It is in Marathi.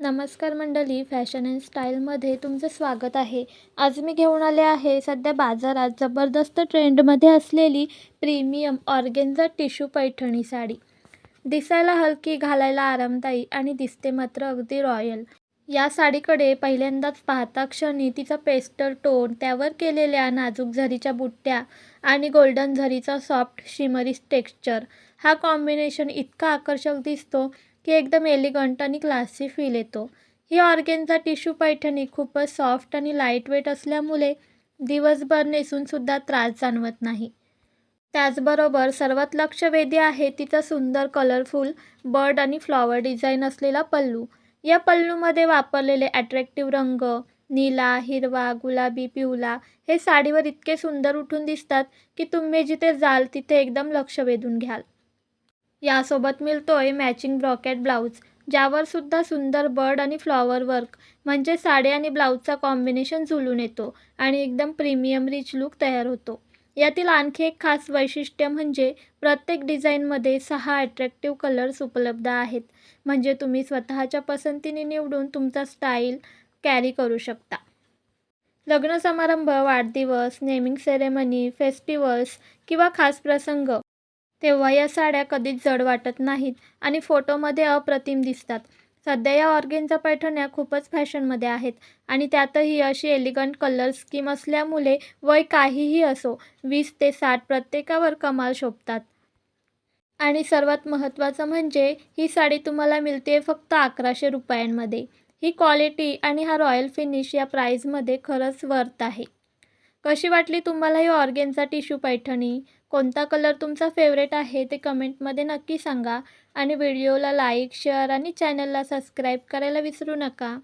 नमस्कार मंडळी फॅशन अँड स्टाईलमध्ये तुमचं स्वागत आहे. आज मी घेऊन आले आहे सध्या बाजारात जबरदस्त ट्रेंडमध्ये असलेली premium organza tissue Paithani sari. दिसायला हलकी घालायला आरामदायी आणि दिसते मात्र अगदी रॉयल. या साडीकडे पहिल्यांदाच पाहता क्षणी तिचा पेस्टल टोन त्यावर केलेल्या नाजूक झरीच्या बुट्ट्या आणि गोल्डन झरीचा सॉफ्ट शिमरी टेक्स्चर. हा कॉम्बिनेशन इतका आकर्षक दिसतो की एकदम एलिगंट आणि क्लासी फील येतो. ही ऑर्गेनचा टिश्यू पैठणी खूपच सॉफ्ट आणि लाईटवेट असल्यामुळे दिवसभर नेसूनसुद्धा त्रास जाणवत नाही. त्याचबरोबर सर्वात लक्षवेधी आहे तिचा सुंदर कलरफुल बर्ड आणि फ्लॉवर डिझाईन असलेला पल्लू. या पल्लूमध्ये वापरलेले अट्रॅक्टिव्ह रंग नीला हिरवा गुलाबी पिवळा हे साडीवर इतके सुंदर उठून दिसतात की तुम्ही जिथे जाल तिथे एकदम लक्ष वेधून घ्याल. यासोबत मिळतोय मॅचिंग ब्रॉकेट ब्लाऊज ज्यावर सुद्धा सुंदर बर्ड आणि फ्लॉवर वर्क म्हणजे साडी आणि ब्लाऊजचा कॉम्बिनेशन झुलून येतो आणि एकदम प्रीमियम रिच लुक तयार होतो. यातील आणखी एक खास वैशिष्ट्य म्हणजे प्रत्येक डिझाईनमध्ये सहा अट्रॅक्टिव्ह कलर्स उपलब्ध आहेत. म्हणजे तुम्ही स्वतःच्या पसंतीने निवडून तुमचा स्टाईल कॅरी करू शकता. लग्न समारंभ वाढदिवस नेमिंग सेरेमनी फेस्टिवल्स किंवा खास प्रसंग तेव्हा या साड्या कधीच जड वाटत नाहीत आणि फोटोमध्ये अप्रतिम दिसतात. सध्या या ऑर्गेनच्या पैठण्या खूपच फॅशनमध्ये आहेत आणि त्यातही अशी एलिगंट कलर स्कीम असल्यामुळे वय काहीही असो वीस ते साठ प्रत्येकावर कमाल शोभतात. आणि सर्वात महत्त्वाचं म्हणजे ही साडी तुम्हाला मिळते फक्त अकराशे रुपयांमध्ये. ही क्वालिटी आणि हा रॉयल फिनिश या प्राईजमध्ये खरंच वर्थ आहे. कशी वाटली तुम्हाला ही ऑर्गेनचा टिश्यू पैठणी? कोणता कलर तुमचा फेवरेट आहे ते कमेंटमध्ये नक्की सांगा. आणि व्हिडिओला लाईक शेअर आणि चॅनलला सबस्क्राईब करायला विसरू नका.